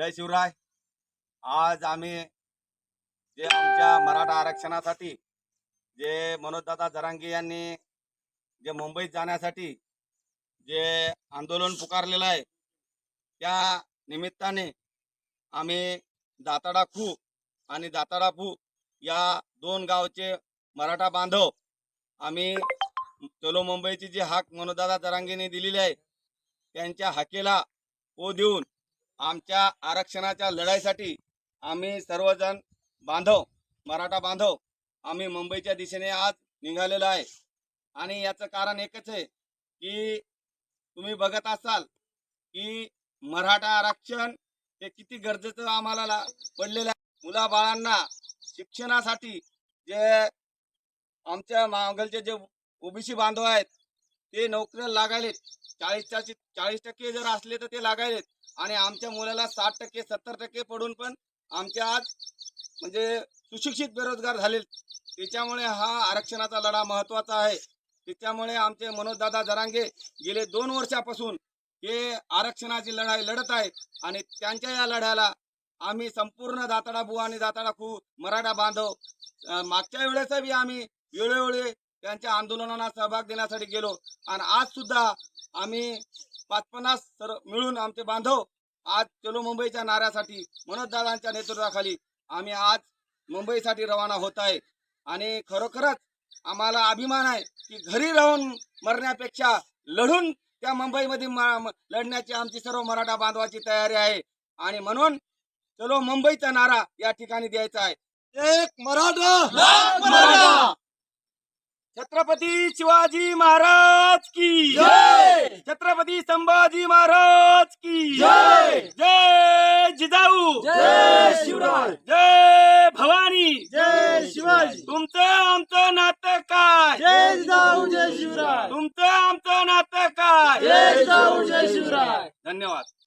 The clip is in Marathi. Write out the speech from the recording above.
जय शिवराय. आज आम्ही जे आमच्या मराठा आरक्षणासाठी जे मनोजदादा जरांगे यांनी जे मुंबईत जाण्यासाठी जे आंदोलन पुकारलेलं आहे त्या निमित्ताने आम्ही दाताडा खू आणि दाताडा फू या दोन गावचे मराठा बांधव आम्ही चलो मुंबईची जी हाक मनोजदादा जरांगेने दिलेली आहे त्यांच्या हाकेला ओ देऊन आमच्या आरक्षणाच्या लढाईसाठी आम्ही सर्वजण बांधव मराठा बांधव आम्ही मुंबईच्या दिशेने आज निघालेलो आहे. आणि याचं कारण एकच आहे की तुम्ही बघत असाल की मराठा आरक्षण हे किती गरजेचं आम्हाला पडलेलं आहे. मुलाबाळांना शिक्षणासाठी जे आमच्या मागलचे जे ओबीसी बांधव आहेत ते नोकरीला लागायलेत. चाळीस चाळीस टक्के जर असले तर ते लागायलेत. आणि आमच्या मुलाला साठ टक्के सत्तर टक्के पडून पण आमच्या आज म्हणजे सुशिक्षित बेरोजगार झाले त्याच्यामुळे हा आरक्षणाचा लढा महत्त्वाचा आहे. त्याच्यामुळे आमचे मनोजदादा जरांगे गेले दोन वर्षापासून हे आरक्षणाची लढाई लढत आहे आणि त्यांच्या या लढ्याला आम्ही संपूर्ण दाताडा बुवा आणि दाताडा खू मराठा बांधव मागच्या वेळेस बी आम्ही वेळोवेळी त्यांच्या आंदोलनाला सहभाग देण्यासाठी गेलो. आणि आज सुद्धा आम्ही पाच पन्नास सर मिळून आमचे बांधव आज चलो मुंबईच्या नाऱ्यासाठी मनोजदादांच्या नेतृत्वाखाली आम्ही आज मुंबईसाठी रवाना होत आहे. आणि खरोखरच आम्हाला अभिमान आहे की घरी राहून मरण्यापेक्षा लढून त्या मुंबईमध्ये लढण्याची आमची सर्व मराठा बांधवाची तयारी आहे. आणि म्हणून चलो मुंबईचा नारा या ठिकाणी द्यायचा आहे. एक मराठा! मराठा! छत्रपती शिवाजी महाराज की जय! छत्रपती संभाजी महाराज की जय! जय जिजाऊ! जय शिवराय! जय भवानी! जय शिवाजी! तुमचं आमचं नातं काय? जय जिजाऊ जय शिवराय! तुमचं आमचं नातं काय? जय जिजाऊ जय शिवराय! धन्यवाद.